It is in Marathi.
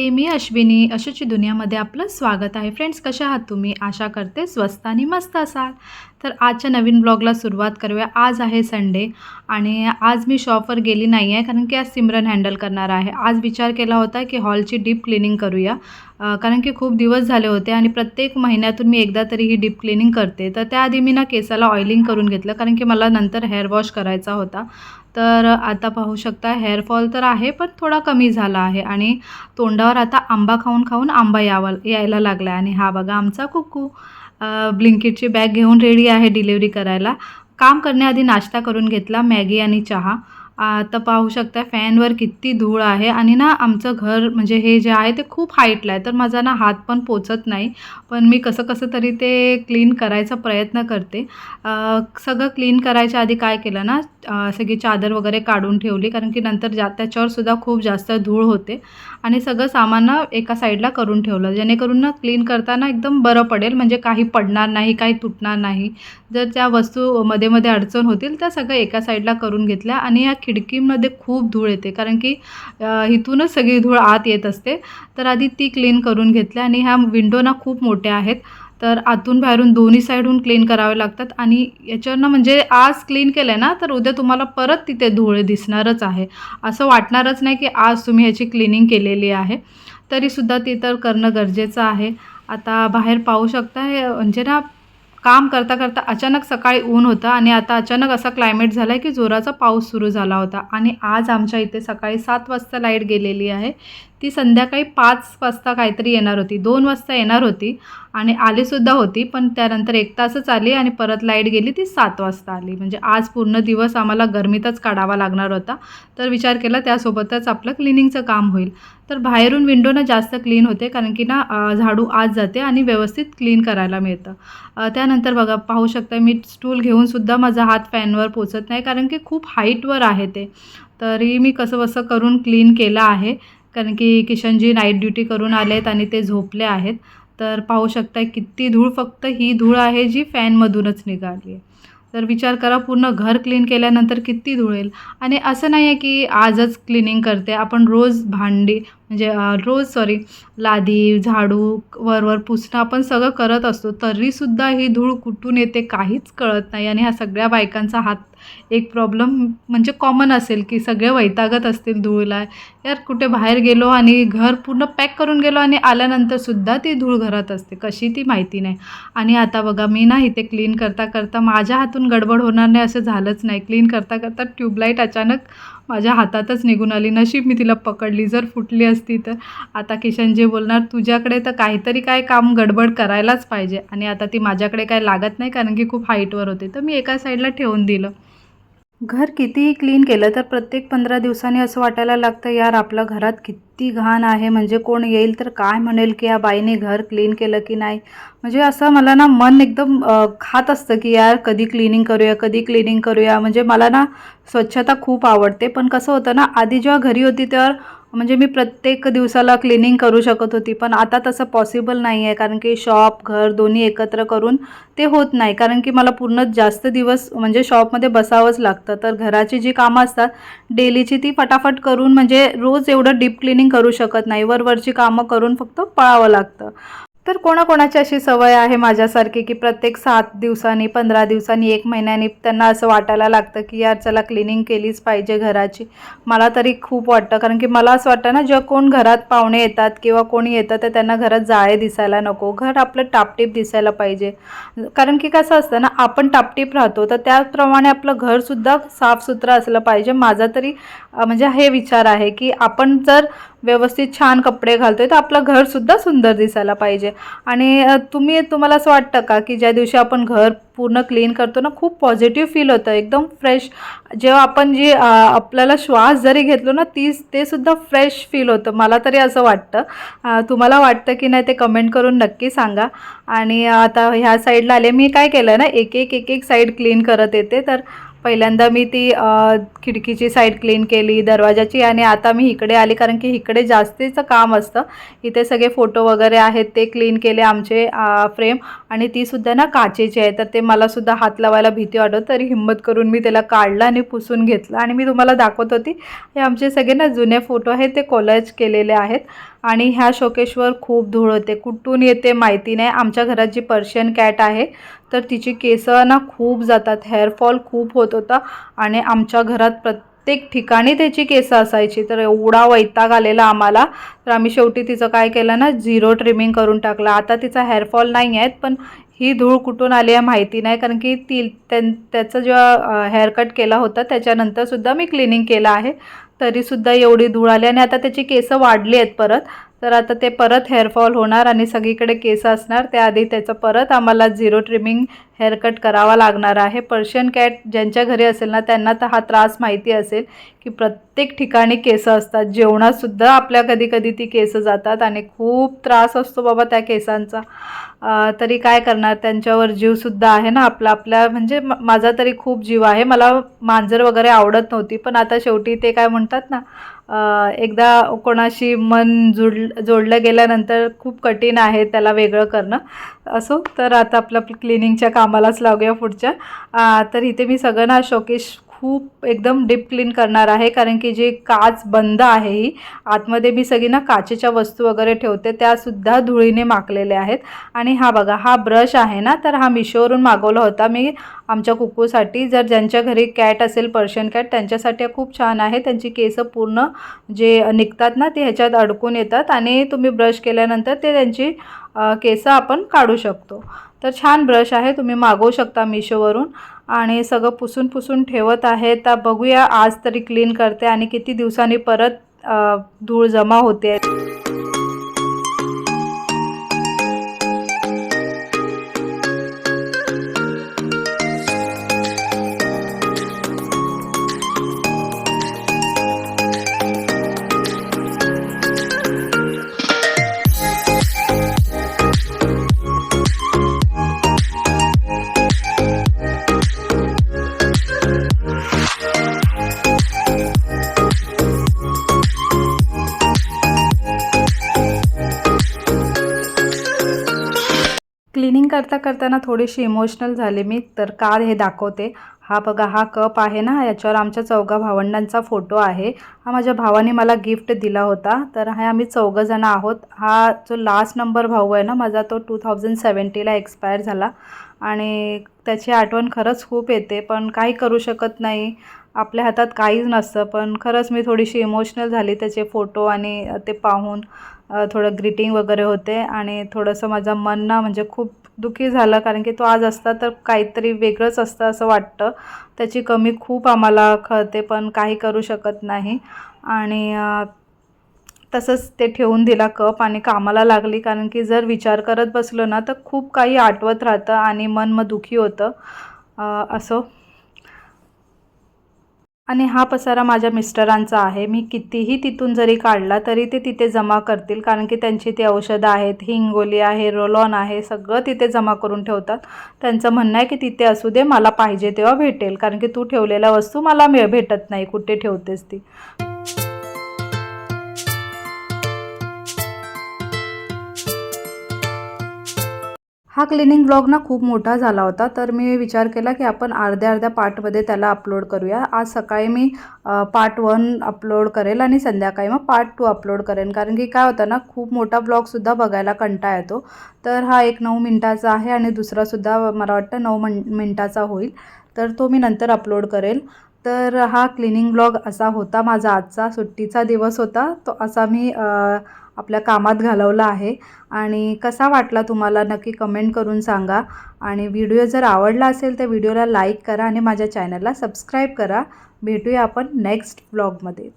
नमस्ते मी अश्विनी अशाची दुनियामध्ये आपलं स्वागत आहे. फ्रेंड्स कशा आहात तुम्ही? आशा करते स्वस्त आणि मस्त असाल. तर आजच्या नवीन ब्लॉगला सुरुवात करूया. आज आहे संडे आणि आज मी शॉपवर गेली नाही आहे कारण की आज सिमरन हँडल करणार आहे. आज विचार केला होता की हॉलची डीप क्लिनिंग करूया. कारण की खूप दिवस झाले होते आणि प्रत्येक महिन्यातून मी एकदा तरी ही डीप क्लिनिंग करते. तर त्याआधी मी ना केसाला ऑइलिंग करून घेतलं कारण की मला नंतर हेअर वॉश करायचा होता. तर आता पाहू शकता हेअरफॉल तर आहे पण थोडा कमी झाला आहे आणि तोंडावर आता आंबा खाऊन खाऊन आंबा यावा यायला लागला आणि हा बघा आमचा कुकू ब्लिंकिटची बॅग घेऊन रेडी आहे डिलेवरी करायला. काम करण्याआधी नाश्ता करून घेतला मॅगी आणि चहा. आता पाहू शकता फॅनवर किती धूळ आहे. आणि ना आमचं घर म्हणजे हे जे आहे ते खूप हाईटला आहे. तर माझा ना हात पण पोचत नाही. पण मी कसं कसं तरी ते क्लीन करायचा प्रयत्न करते. सगळं क्लीन करायच्या आधी काय केलं ना सगळी चादर वगैरे काढून ठेवली. कारण की नंतर जा त्याच्यावर सुद्धा खूप जास्त धूळ होते. आणि सगळं सामान ना एका साईडला करून ठेवलं. जेणेकरून ना क्लीन करताना एकदम बरं पडेल. म्हणजे काही पडणार नाही काही तुटणार नाही. जर त्या वस्तू मध्ये मध्ये अडचण होतील त्या सगळं एका साईडला करून घेतल्या. आणि या खिडकीमध्ये खूप धूळ येते. कारण की इथूनच सगळी धूळ आत येत असते. तर आधी ती क्लीन करून घेतल्या आणि ह्या विंडो ना खूप मोठ्या आहेत. तर आतून बाहेरून दोन्ही साईडहून क्लीन करावे लागतात. आणि याच्यावरनं म्हणजे आज क्लीन केलं आहे ना तर उद्या तुम्हाला परत तिथे धूळ दिसणारच आहे. असं वाटणारच नाही की आज तुम्ही ह्याची क्लिनिंग केलेली आहे. तरीसुद्धा ते तर करणं गरजेचं आहे. आता बाहेर पाहू शकता हे म्हणजे ना काम करता करता अचानक सकाळी ऊन होतं आणि आता अचानक असा क्लायमेट झाला आहे की जोराचा पाऊस सुरू झाला होता. आणि आज आमच्या इथे सकाळी सात वाजता लाइट गेलेली आहे. ती संध्याकाळी पाच वाजता काहीतरी येणार होती. दोन वाजता येणार होती आणि आलीसुद्धा होती पण त्यानंतर एक तासच आली आणि परत लाइट गेली ती सात वाजता आली. म्हणजे आज पूर्ण दिवस आम्हाला गरमीतच काढावा लागणार होता. तर विचार केला त्यासोबतच आपलं क्लिनिंगचं काम होईल. तर बाहेरून विंडो ना जास्त क्लीन होते कारण की ना झाडू आत जाते आणि व्यवस्थित क्लीन करायला मिळतं. त्यानंतर बघा पाहू शकता मी स्टूल घेऊनसुद्धा माझा हात फॅनवर पोचत नाही कारण की खूप हाईटवर आहे ते. तरी मी कसं बसं करून क्लीन केलं आहे. कारण की किशनजी नाईट ड्युटी करून आलेत आणि ते झोपले आहेत. तर पाहू शकता किती धूळ फक्त ही धूळ आहे जी फॅनमधूनच निघाली आहे तर विचार करा पूर्ण घर क्लीन केल्यानंतर किती धुळेल आणि असं नाही आहे की आजच क्लिनिंग करते. आपण रोज भांडी म्हणजे रोज सॉरी लादी झाडू वरवर पुसणं आपण सगळं करत असतो तरीसुद्धा ही धूळ कुठून येते काहीच कळत नाही. आणि ह्या सगळ्या बायकांचा हात एक प्रॉब्लेम म्हणजे कॉमन असेल की सगळे वैतागत असतील धूळला. यार कुठे बाहेर गेलो आणि घर पूर्ण पॅक करून गेलो आणि आल्यानंतरसुद्धा ती धूळ घरात असते. कशी ती माहिती नाही. आणि आता बघा मी ना इथे क्लीन करता करता माझ्या हातून गडबड होणार नाही असं झालंच नाही. क्लीन करता करता ट्यूबलाईट अचानक माझ्या हातातच निघून आली. नशीब मी तिला पकडली. जर फुटली असती तर. आता किशन जे बोलणार तुझ्याकडे तर काहीतरी काय काम गडबड करायलाच पाहिजे. आणि आता ती माझ्याकडे काय लागत नाही कारण की खूप हाईटवर होते. तर मी एका साईडला ठेवून दिलं. घर कितीही क्लीन केलं तर प्रत्येक पंधरा दिवसांनी असं वाटायला लागतं यार आपलं घरात किती घाण आहे म्हणजे कोण येईल तर काय म्हणेल की या बाईने घर क्लीन केलं की नाही? म्हणजे असं मला ना मन एकदम खात असतं की यार कधी क्लिनिंग करूया कधी क्लिनिंग करूया. म्हणजे मला ना स्वच्छता खूप आवडते. पण कसं होतं ना आधी जेव्हा घरी होती तेव्हा म्हणजे मी प्रत्येक दिवसाला क्लिनिंग करू शकत होती पण आता तसं पॉसिबल नाही आहे कारण की शॉप घर दोन्ही एकत्र करून ते होत नाही. कारण की मला पूर्ण जास्त दिवस म्हणजे शॉपमध्ये बसावंच लागतं. तर घराची जी कामं असतात डेलीची ती फटाफट करून म्हणजे रोज एवढं डीप क्लिनिंग करू शकत नाही. वरवरची कामं करून फक्त पळावं लागतं. तर कोणाकोणाची अशी सवय आहे माझ्यासारखी की प्रत्येक सात दिवसांनी पंधरा दिवसांनी एक महिन्यानी त्यांना असं वाटायला लागतं की यार चला क्लिनिंग केलीच पाहिजे घराची. मला तरी खूप वाटतं कारण की मला असं वाटतं ना जेव्हा कोण घरात पाहुणे येतात किंवा कोणी येतं तर त्यांना घरात जाळे दिसायला नको. घर आपलं टापटीप दिसायला पाहिजे. कारण की कसं असतं ना आपण टापटीप राहतो तर त्याप्रमाणे आपलं घरसुद्धा साफसुथरं असलं पाहिजे. माझा तरी म्हणजे हे विचार आहे की आपण जर व्यवस्थित छान कपडे घालतोय तर आपलं घरसुद्धा सुंदर दिसायला पाहिजे. आणि तुम्ही तुम्हाला असं वाटतं का की ज्या दिवशी आपण घर पूर्ण क्लीन करतो ना खूप पॉझिटिव्ह फील होतं एकदम फ्रेश. जेव्हा आपण जी आपल्याला श्वास जरी घेतलो ना तीच ते सुद्धा फ्रेश फील होतं. मला तरी असं वाटतं. तुम्हाला वाटतं की नाही ते कमेंट करून नक्की सांगा. आणि आता ह्या साईडला आले मी काय केलं ना एक एक एक एक साईड क्लीन करत येते. तर पहिल्यांदा मी ती खिडकीची साईड क्लीन केली दरवाजाची आणि आता मी इकडे आली कारण की इकडे जास्तीचं काम असतं. इथे सगळे फोटो वगैरे आहेत ते क्लीन केले आमचे फ्रेम आणि तीसुद्धा ना काचेची आहे तर ते मलासुद्धा हात लावायला भीती वाटत तरी हिंमत करून मी त्याला काढलं आणि पुसून घेतलं. आणि मी तुम्हाला दाखवत होती हे आमचे सगळे ना जुने फोटो आहेत ते कॉलेज केलेले आहेत. आणि ह्या शोकेशवर खूप धूळ होते. कुठून येते माहिती नाही. आमच्या घरात जी पर्शियन कॅट आहे तर तिची केसं ना खूप जातात. हेअरफॉल खूप होत होता आणि आमच्या घरात प्रत्येक ठिकाणी त्याची केसं असायची. तर एवढा वैताग आलेला आम्हाला. तर आम्ही शेवटी तिचं काय केलं ना झिरो ट्रिमिंग करून टाकलं. आता तिचा हेअरफॉल नाही आहेत पण ही धूळ कुठून आली आहे माहिती नाही. कारण की ती त्यां त्याचं जेव्हा हेअरकट केला होता त्याच्यानंतरसुद्धा मी क्लिनिंग केलं आहे. तरीसुद्धा एवढी धूळ आली आणि आता त्याची केसं वाढली आहेत परत. तर आता ते परत हेअरफॉल होणार आणि सगळीकडे केस असणार. त्याआधी त्याचं परत आम्हाला झिरो ट्रिमिंग हेअरकट करावा लागणार आहे. पर्शियन कॅट ज्यांच्या घरी असेल ना त्यांना तर हा त्रास माहिती असेल की प्रत्येक ठिकाणी केसं असतात. जेवणातसुद्धा आपल्या कधी कधी ती केसं जातात आणि खूप त्रास असतो बाबा त्या केसांचा. तरी काय करणार? त्यांच्यावर जीवसुद्धा आहे ना आपला. आपल्या म्हणजे म- माझा तरी खूप जीव आहे. मला मांजर वगैरे आवडत नव्हती पण आता शेवटी ते काय म्हणतात ना एकदा कोणाशी मन जुड जोडलं गेल्यानंतर खूप कठीण आहे त्याला वेगळं करणं. असो तर आता आपलं क्लिनिंगच्या काम कामालाच लागूया पुढच्या. तर इथे मी सगळं ना शोकेश खूप एकदम डीप क्लीन करणार आहे. कारण की जे काच बंद आहे ही आतमध्ये मी सगळी ना काचेच्या वस्तू वगैरे ठेवते त्यासुद्धा धुळीने माकलेल्या आहेत. आणि हा बघा हा ब्रश आहे ना तर हा मिशोवरून मागवला होता मी आमच्या कुकूसाठी. जर ज्यांच्या घरी कॅट असेल पर्शियन कॅट त्यांच्यासाठी हा खूप छान आहे. त्यांची केसं पूर्ण जे निघतात ना ते ह्याच्यात अडकून येतात. आणि तुम्ही ब्रश केल्यानंतर ते त्यांची केसं आपण काढू शकतो. तर छान ब्रश आहे तुम्ही मागवू शकता मिशोवरून. आणि सगळं पुसून पुसून ठेवत आहे. तर बघूया आज तरी क्लीन करते आणि किती दिवसांनी परत धूळ जमा होते. करता करताना थोडीशी इमोशनल झाले मी तर का हे दाखवते. हा बघा हा कप आहे ना याच्यावर आमच्या चौघा भावंडांचा फोटो आहे. हा माझ्या भावाने मला गिफ्ट दिला होता. तर हे आम्ही चौघंजणं आहोत. हा जो लास्ट नंबर भाऊ आहे ना माझा तो टू थाउजंड सेवन्टीला एक्सपायर झाला. आणि त्याची आठवण खरंच खूप येते पण काही करू शकत नाही. आपल्या हातात काहीच नसतं पण खरंच मी थोडीशी इमोशनल झाली त्याचे फोटो आणि ते पाहून थोडं ग्रीटिंग वगैरे होते आणि थोडंसं माझं मन ना म्हणजे खूप दुःखी झालं कारण की तो आज असता तर काहीतरी वेगळंच असतं असं वाटतं. त्याची कमी खूप आम्हाला कळते पण काही करू शकत नाही. आणि तसंच ते ठेवून दिला कप आणि कामाला लागली कारण की जर विचार करत बसलो ना तर खूप काही आठवत राहतं आणि मन मग दुखी होतं. असं. आणि हा पसारा माझ्या मिस्टरांचा आहे. मी कितीही तिथून जरी काढला तरी ते तिथे जमा करतील कारण की त्यांची ती औषधं आहेत हिंगोली आहे रोलॉन आहे सगळं तिथे जमा करून ठेवतात. त्यांचं म्हणणं आहे की तिथे असू दे मला पाहिजे तेव्हा भेटेल कारण की तू ठेवलेल्या वस्तू मला मिळ भेटत नाही कुठे ठेवतेस ती? हा क्लिनिंग ब्लॉग ना खूप मोठा झाला होता तर मी विचार केला की आपण अर्ध्या अर्ध्या पार्टमध्ये त्याला अपलोड करूया. आज सकाळी मी पार्ट वन अपलोड करेल आणि संध्याकाळी मग पार्ट टू अपलोड करेन. कारण की काय होतं ना खूप मोठा ब्लॉगसुद्धा बघायला कंटाळा येतो. तर हा एक नऊ मिनटाचा आहे आणि दुसरासुद्धा मला वाटतं नऊ मन मिनटाचा होईल. तर तो मी नंतर अपलोड करेल. तर हा क्लिनिंग ब्लॉग असा होता. माझा आजचा सुट्टीचा दिवस होता. तो असा मी आपल्या कामात घालवला आहे. आणि कसा वाटला तुम्हाला नक्की कमेंट करून सांगा. आणि व्हिडिओ जर आवडला असेल तर व्हिडिओला लाईक करा आणि माझ्या चॅनलला सबस्क्राईब करा. भेटूया आपण नेक्स्ट ब्लॉगमध्ये.